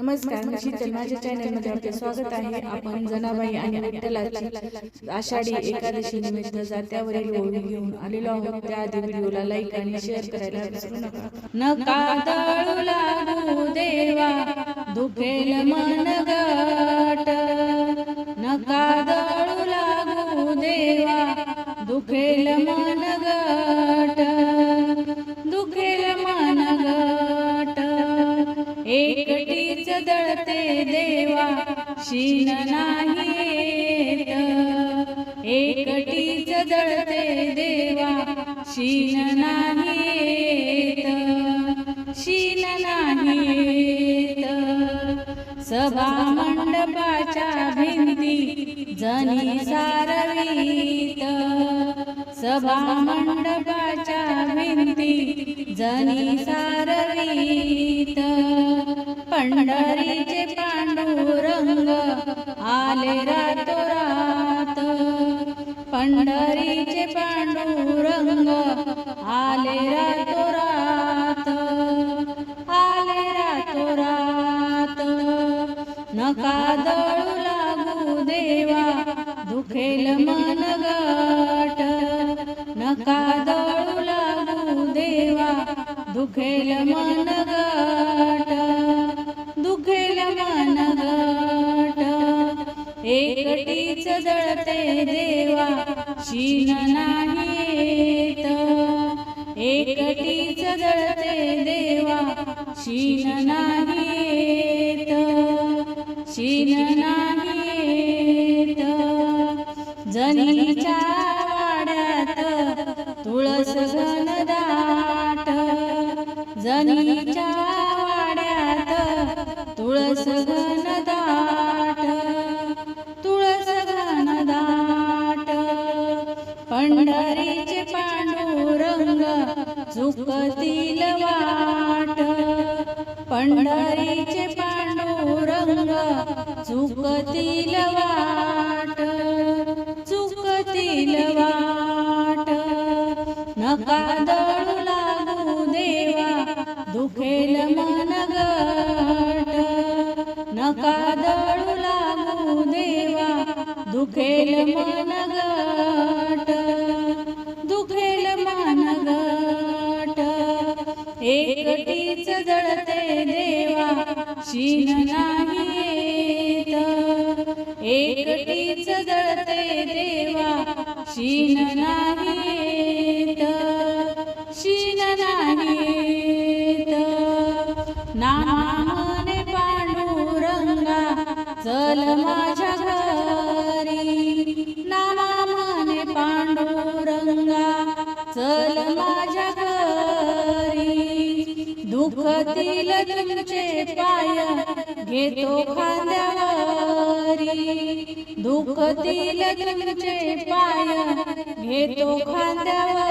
नमस्कार शीतल माझ्या चॅनलमध्ये आपले स्वागत आहे. आपण जनाबाई आणि विठ्ठलाची आषाढी एकादशी निमित्त जात्यावरील ओळी घेऊन आलेलो आहोत. त्याआधी व्हिडिओला लाईक आणि शेअर करायला विसरू नका. नका. लागू देवा. दुखेल मन गट देवा शीन नाही एकटीच जळते देवा शीन नाही शीन नाही सभा मंडपाच्या भिंती जनी सारवीत. सभा मंडपाच्या भिंती जनी सारवीत. पंढरीचे पांडुरंग आले रातोरात. पंढरीचे पांडुरंग आले रातोरात. आले रातोरात. नका दळू लागू देवा दुखेल मन गाट नका दळू लागू देवा दुखेल मन गट दुखेल एकटीच जळते देवा शीन नाही येत. एकटीच जळते देवा शीन नाही येत. शीन नाही येत. जनीच्या वाड्यात तुळस घनदाट जनीच्या तुळस घन दाट तुळस घनदाट पंढरीचे पांडुरंग चुकतील वाट. पंढरीचे पांडुरंग चुकतील वाट. चुकतील वाट. नका दळू लागू देवा दुखेल मन नका दळू लागू देवा. दुखेल मन गट. दुखेल मन गट. एकटीच जळते देवा. शीन नाही येत. एकटीच जळते देवा. शीन नाही येत. शीन नाही येत. नाम चल माझ्या घरी. नामाने पांडुरंगा चल माझ्या घरी. दुखतील तुमचे पाय घेतो खांद्यावरी. दुखतील तुमचे पाय घेतो खांद्यावर.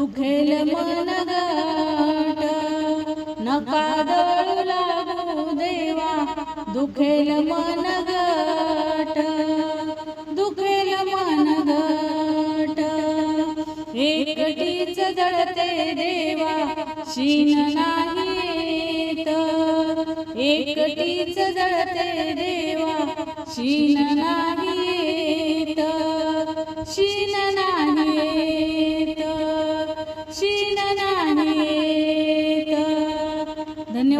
दुखेल मन गाठ. नका दळू लागू देवा. दुखेल मन गाठ. दुखेल मन गट एकटीच जळते देवा. शीन नाही एकटीच जळते देवा. शीन नाही शीन